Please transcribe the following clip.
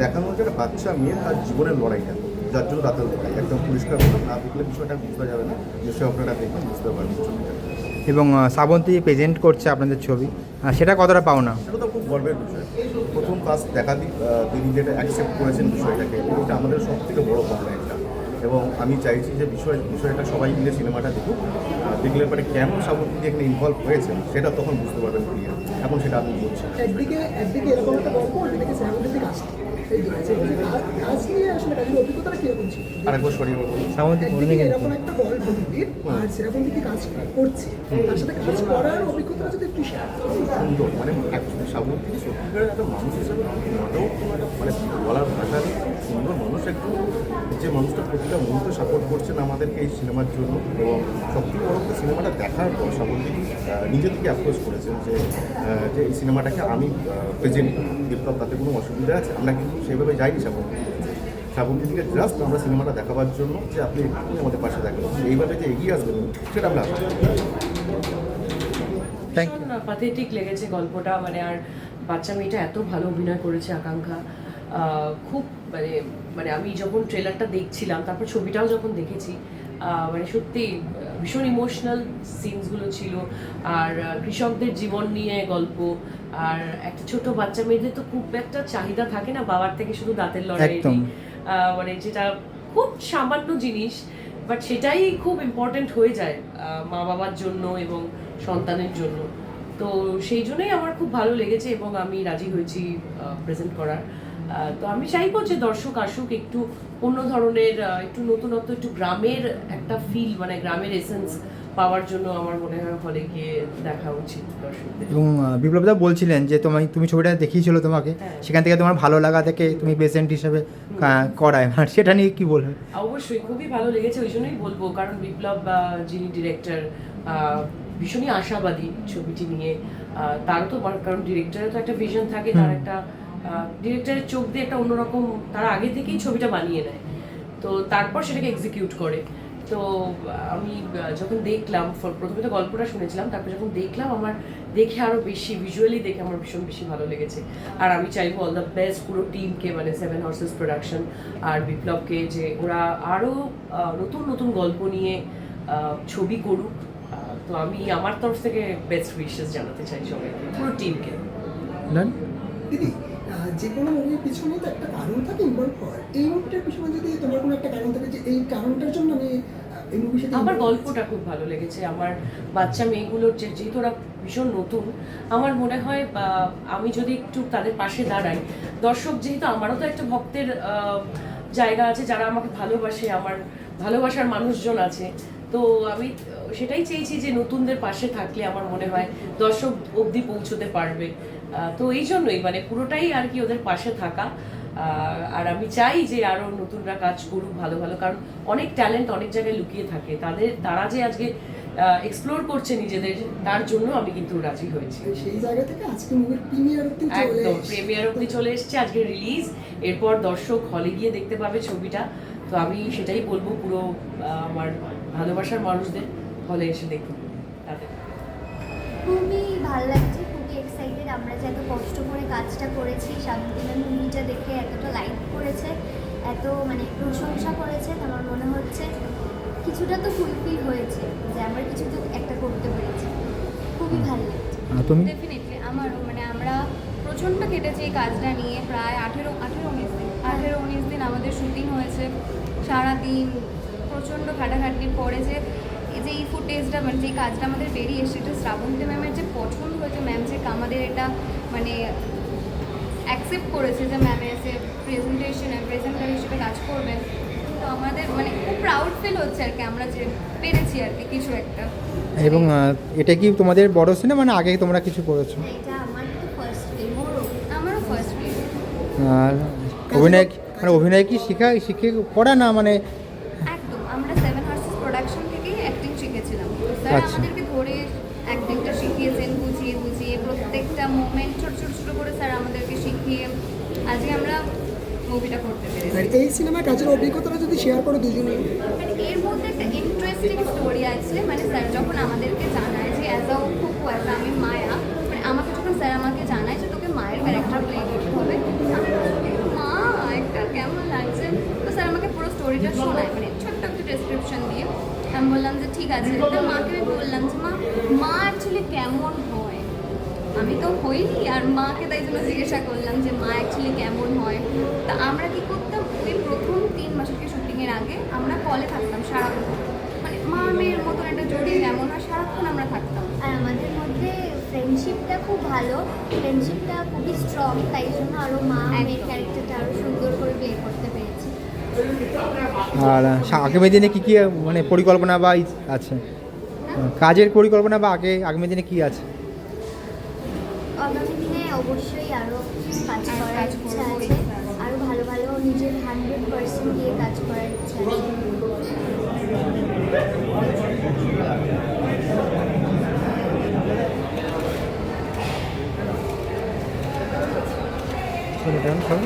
দেখানো হচ্ছে একটা বাচ্চা মেয়ে তার জীবনের লড়াইটা যার জন্য রাতের লড়াই। একদম পরিষ্কার করে না দেখলে বিষয়টা বুঝতে যাবে না। নিশ্চয়ই আপনারা দেখবেন বুঝতে পারবেন এবং সাবন্তী শ্রাবন্তী প্রেজেন্ট করছে আপনাদের ছবি। সেটা কতটা পাও না সেটা তো খুব গর্বের বিষয়। প্রথম কাজ দেখা দিই তিনি যেটা অ্যাকসেপ্ট করেছেন বিষয়টাকে এটা আমাদের সব থেকে বড় পাওনা একটা। এবং আমি চাইছি যে বিষয় বিষয়টা সবাই মিলে সিনেমাটা দেখুক। দেখলে পরে কেন শ্রাবন্তী এখানে ইনভলভ হয়েছে সেটা তখন বুঝতে পারবেন ক্লিয়ার এখন সেটা আমি বলছি। একদিকে একদিকে এরকম একটা গল্প অন্যদিকে আসছে আরেকবার সরিয়ে বলব শ্রাবন্তী বলবে একদিকে কিন্তু এরকম একটা গল্প আর সেরকম দিকে কাজ করছে। তার সাথে কাজ করার অভিজ্ঞতা যদি একটু সুন্দর। মানে অ্যাকচুয়ালি শ্রাবন্তী সত্যিকারের একটা মানুষ হিসেবে মোটেও মানে বলার ভাষা সুন্দর মানুষ একটু। যে মানুষটা প্রতিটা মুহূর্তে সাপোর্ট করছেন আমাদেরকে এই সিনেমার জন্য এবং সবথেকে বড় কথা সিনেমাটা দেখার পর আহ, নিজে থেকে অ্যাপ্রোচ করেছেন যে যে এই সিনেমাটাকে আমি প্রেজেন্ট বিপ্লব তাতে কোনো অসুবিধা আছে? আমরা কিন্তু সেভাবে যাইনি শ্রাবন্তী থেকে জাস্ট আমরা সিনেমাটা দেখাবার জন্য যে আপনি আমাদের পাশে থাকবেন এইভাবে যে এগিয়ে আসবেন সেটা আমরা আশা করি। থ্যাংক ইউ পাথেটিক লেগেছে গল্পটা। মানে আর বাচ্চা মেয়েটা এত ভালো অভিনয় করেছে আকাঙ্ক্ষা। খুব মানে মানে আমি যখন ট্রেলারটা দেখছিলাম তারপর ছবিটাও যখন দেখেছি মানে সত্যি ভীষণ ইমোশনাল সিনসগুলো ছিল। আর কৃষকদের জীবন নিয়ে গল্প আর একটা ছোট বাচ্চা মেয়েদের তো খুব একটা চাহিদা থাকে না বাবার থেকে শুধু দাঁতের লড়াই মানে যেটা খুব সামান্য জিনিস বাট সেটাই খুব ইম্পর্টেন্ট হয়ে যায় মা বাবার জন্য এবং সন্তানের জন্য। তো সেই জন্যই আমার খুব ভালো লেগেছে এবং আমি রাজি হয়েছি প্রেজেন্ট করার। তো আমি চাইব যে দর্শক আসুক একটু অন্য ধরনের একটু নতুনত্ব একটু গ্রামের একটা ফিল মানে গ্রামের এসেন্স পাওয়ার জন্য আমার মনে হয় হলে গিয়ে দেখা উচিত দর্শকদের। এবং বিপ্লবদা বলছিলেন যে তোমায় তুমি ছবিটা দেখিয়েছিল তোমাকে হ্যাঁ। সেখান থেকে তোমার ভালো লাগা থেকে তুমি পেশেন্ট হিসেবে করায়। আর সেটা নিয়ে কি বলবে? অবশ্যই খুবই ভালো লেগেছে ওই জন্যই বলব। কারণ বিপ্লব যিনি ডিরেক্টর ভীষণই আশাবাদী ছবিটি নিয়ে। তার তো কারণ ডিরেক্টরের তো একটা ভিশন থাকে তার একটা ডিরেক্টরের চোখ দিয়ে একটা অন্যরকম, তারা আগে থেকেই ছবিটা বানিয়ে নেয়। তো তারপর সেটাকে এক্সিকিউট করে। তো আমি যখন দেখলাম প্রথমে তো গল্পটা শুনেছিলাম, তারপর যখন দেখলাম, আমার দেখে আরও বেশি ভিজুয়ালি দেখে আমার ভীষণ বেশি ভালো লেগেছে। আর আমি চাইব অল দ্য বেস্ট পুরো টিমকে মানে সেভেন হর্সেস প্রোডাকশন আর বিপ্লবকে, যে ওরা আরও নতুন নতুন গল্প নিয়ে ছবি করুক। তো আমি আমার তরফ থেকে বেস্ট উইশেস জানাতে চাই সবাইকে, পুরো টিমকে? দিদি যে কোনো মুভির পিছনে তো একটা কারণ থাকে ইনভলভ হওয়ার। এই মুভিটার পিছনে যদি তোমার কোনো একটা কারণ থাকে যে এই কারণটার জন্য আমি এই মুভির সাথে আমার গল্পটা খুব ভালো লেগেছে। আমার বাচ্চা মেয়েগুলোর যে যেহেতু ওরা ভীষণ নতুন আমার মনে হয় বা আমি যদি একটু তাদের পাশে দাঁড়াই দর্শক যেহেতু আমারও তো একটা ভক্তের জায়গা আছে যারা আমাকে ভালোবাসে আমার ভালোবাসার মানুষজন আছে তো আমি সেটাই চেয়েছি যে নতুনদের পাশে থাকলে আমার মনে হয় দর্শক অবধি পৌঁছতে পারবে। তো এই জন্যই মানে পুরোটাই আর কি ওদের পাশে থাকা। আর আমি চাই যে আরও নতুনরা কাজ করুক ভালো ভালো। কারণ অনেক ট্যালেন্ট অনেক জায়গায় লুকিয়ে থাকে। তাদের তারা যে আজকে এক্সপ্লোর করছে নিজেদের তার জন্য আমি কিন্তু রাজি হয়েছি। সেই জায়গা থেকে আজকে মুভির প্রিমিয়ার চলে একদম প্রিমিয়ার অব্দি চলে এসেছে আজকে রিলিজ এরপর দর্শক হলে গিয়ে দেখতে পাবে ছবিটা। তো আমি সেটাই বলব পুরো আহ, আমার ভালোবাসার মানুষদের। হলে এসে দেখুন তাদের। খুবই ভালো লাগছে খুবই এক্সাইটেড আমরা যে এত কষ্ট করে কাজটা করেছি শান্তিনের মুভিটা দেখে এতটা লাইক করেছে এত মানে প্রশংসা করেছে আমার মনে হচ্ছে কিছুটা তো ফুলফিল হয়েছে যে আমরা কিছু তো একটা করতে পেরেছি। খুবই ভালো লাগছে। ডেফিনেটলি আমারও মানে আমরা প্রচণ্ড কেটেছি এই কাজটা নিয়ে প্রায় আঠেরো আঠেরো উনিশ দিন আঠেরো উনিশ দিন আমাদের শুটিং হয়েছে সারাদিন প্রচণ্ড খাটাখাটির পরে যে ফুটেজটা মানে যে কাজটা আমাদের বেরিয়ে এসেছে এটা শ্রাবন্তী ম্যামের যে পছন্দ হয়েছে ম্যাম যে আমাদের এটা মানে অ্যাকসেপ্ট করেছে যে ম্যাম এসে প্রেজেন্টেশনে প্রেজেন্টার হিসেবে কাজ করবেন তো আমাদের মানে খুব প্রাউড ফিল হচ্ছে আর কি আমরা যে পেরেছি আর কি কিছু একটা। এবং এটা কি তোমাদের বড় সিনেমা না আগে তোমরা কিছু করেছ? এটা আমার তো ফার্স্ট ফিল্ম আমারও ফার্স্ট ফিল্ম অভিনয় মানে অভিনয় কি শিখা শিখে করা না মানে স্যার আচ্ছা। আমাদেরকে ধরে অ্যাক্টিংটা শিখিয়েছেন বুঝিয়ে বুঝিয়ে প্রত্যেকটা মোমেন্ট ছোট ছোট ছোট করে স্যার আমাদেরকে শিখিয়ে আজকে আমরা মুভিটা করতে পেরেছি। এই সিনেমার কাজের অভিজ্ঞতাটা যদি শেয়ার করো দুজনে। মানে এর মধ্যে একটা ইন্টারেস্টিং স্টোরি আছে মানে স্যার যখন আমাদেরকে জানায় যে অ্যাজ আ খুকু অ্যাজ আমি মায়া মানে আমাকে যখন স্যার আমাকে জানায় যে তোকে মায়ের ক্যারেক্টার প্লে করতে হবে আমি বললাম, মা গল্পটা শোনায় মানে ছোট্ট একটু ডেসক্রিপশন দিয়ে। আমি বললাম যে ঠিক আছে। তো মাকে আমি বললাম যে মা মা অ্যাকচুয়ালি কেমন হয়? আমি তো হইনি আর মাকে তাই জন্য জিজ্ঞাসা করলাম যে মা অ্যাকচুয়ালি কেমন হয়? তা আমরা কি করতাম? ওই প্রথম তিন মাসের শুটিংয়ের আগে আমরা কলে থাকতাম সারাক্ষণ। মানে মা মেয়ের মতন একটা জোড়ি যেমন হয় সারাক্ষণ আমরা থাকতাম। আর আমাদের মধ্যে ফ্রেন্ডশিপটা খুব ভালো ফ্রেন্ডশিপটা খুবই স্ট্রং তাই জন্য আরও মা মেয়ের। ক্যারেক্টারটা আরও সুন্দর করে প্লে করতে পেরেছি। আর আগামী দিনে কী কী মানে পরিকল্পনা বা আছে? কাজের পরিকল্পনা বা আগে আগামী দিনে কী আছে? আগামী দিনে অবশ্যই আরও কাজ আর করার কাজ ইচ্ছা আছে। আরও ভালো ভালো নিজের হান্ড্রেড পার্সেন্ট দিয়ে কাজ করার ইচ্ছা আছে। সব